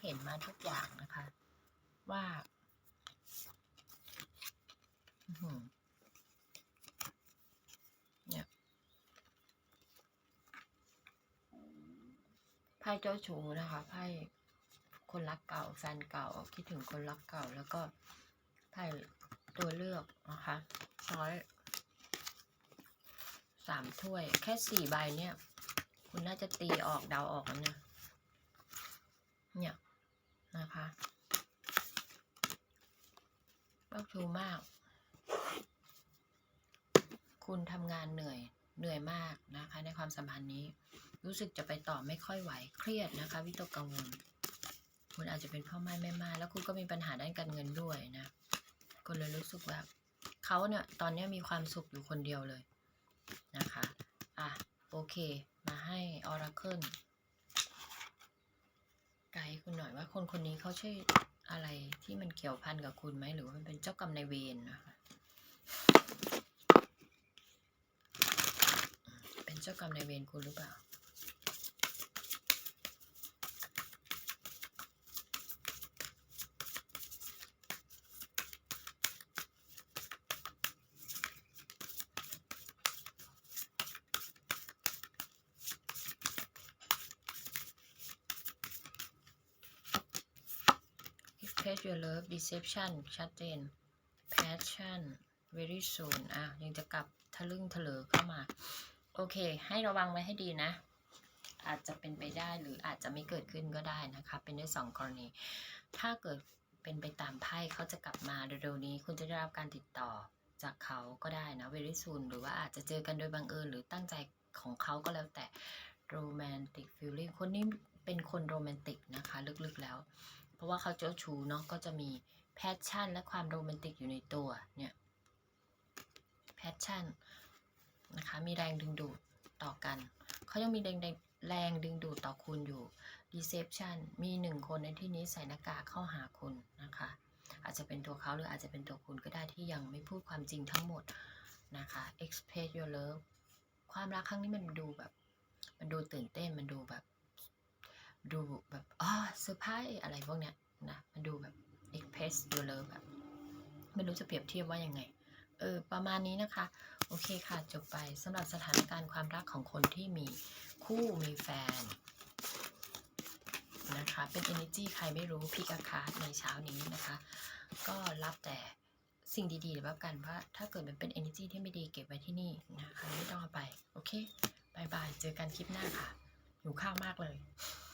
เห็นมาทุกอย่างนะคะ ว่าเนี่ยไพ่เจ้าชู้นะคะไพ่คนรักเก่าแฟนเก่าคิดถึงคนรักเก่า แล้วก็ไพ่ตัวเลือกนะคะช้อยสามถ้วย แค่สี่ใบเนี่ย คุณน่าจะตีออกเดาออกแล้วเนี่ย เนี่ยนะคะเจ้าชู้มาก คุณทำงานเหนื่อยเหนื่อยมากนะคะ ในความสัมพันธ์นี้ รู้สึกจะไปต่อไม่ค่อยไหวเครียดนะคะ วิตกกังวล คุณอาจจะเป็นพ่อไม้แม่มาแล้วคุณก็มีปัญหาด้านการเงินด้วยนะคุณเลยรู้สึกว่าเขาเนี่ยตอนนี้มีความสุขอยู่คนเดียวเลยนะคะ อะ โอเค มาให้ออราเคิล ไกด์คุณหน่อยว่าคนคนนี้เขาใช่อะไรที่มันเกี่ยวพันกับคุณไหมหรือว่ามันเป็นเจ้ากรรมนายเวรนะคะเป็นเจ้ากรรมนายเวรคุณหรือเปล่า express your love deception ชัดเจน passion very soon อะยังจะกลับทะลึ่งทะเลอเข้ามา โอเค ให้ระวังไว้ให้ดีนะ อาจจะเป็นไปได้หรืออาจจะไม่เกิดขึ้นก็ได้นะคะ เป็นได้สองกรณี ถ้าเกิดเป็นไปตามไพ่เขาจะกลับมาเร็วๆนี้ คุณจะได้รับการติดต่อจากเขาก็ได้นะ very soon หรือว่าอาจจะเจอกันโดยบังเอิญหรือตั้งใจของเขาก็แล้วแต่ romantic feeling คนนี้เป็นคนโรแมนติกนะคะ ลึกๆแล้ว เพราะว่าเขาเจ้าชู้เนาะก็จะมีแพชชั่น และความโรแมนติกอยู่ในตัวเนี่ยแพชชั่นนะคะมีแรงดึงดูดต่อกัน เขายังมีแรงแรงแรงดึงดูดต่อคุณอยู่ deception มีหนึ่งคนในที่นี้ใส่หน้ากากเข้าหาคุณนะคะ อาจจะเป็นตัวเขาหรืออาจจะเป็นตัวคุณก็ได้ที่ยังไม่พูดความจริงทั้งหมดนะคะ express your love ความรักครั้งนี้มันดูแบบ มันดูตื่นเต้นมันดูแบบ ดูแบบอ๋อเซอร์ไพรส์อะไรพวกเนี้ยนะมันดูแบบ express your love แบบ ไม่รู้จะเปรียบเทียบว่ายังไง เออ ประมาณนี้นะคะ โอเคค่ะ จบไปสำหรับสถานการณ์ความรักของคนที่มีคู่มีแฟนนะคะ เป็น energy ใครไม่รู้พิกาคาร์ในเช้านี้นะคะ ก็รับแต่สิ่งดีๆแล้วกันว่าถ้าเกิดมันเป็น energy ที่ไม่ดีเก็บไว้ที่นี่นะคะไม่ต้องเอาไป โอเคบายบาย เจอกันคลิปหน้าค่ะหิวข้าวมากเลย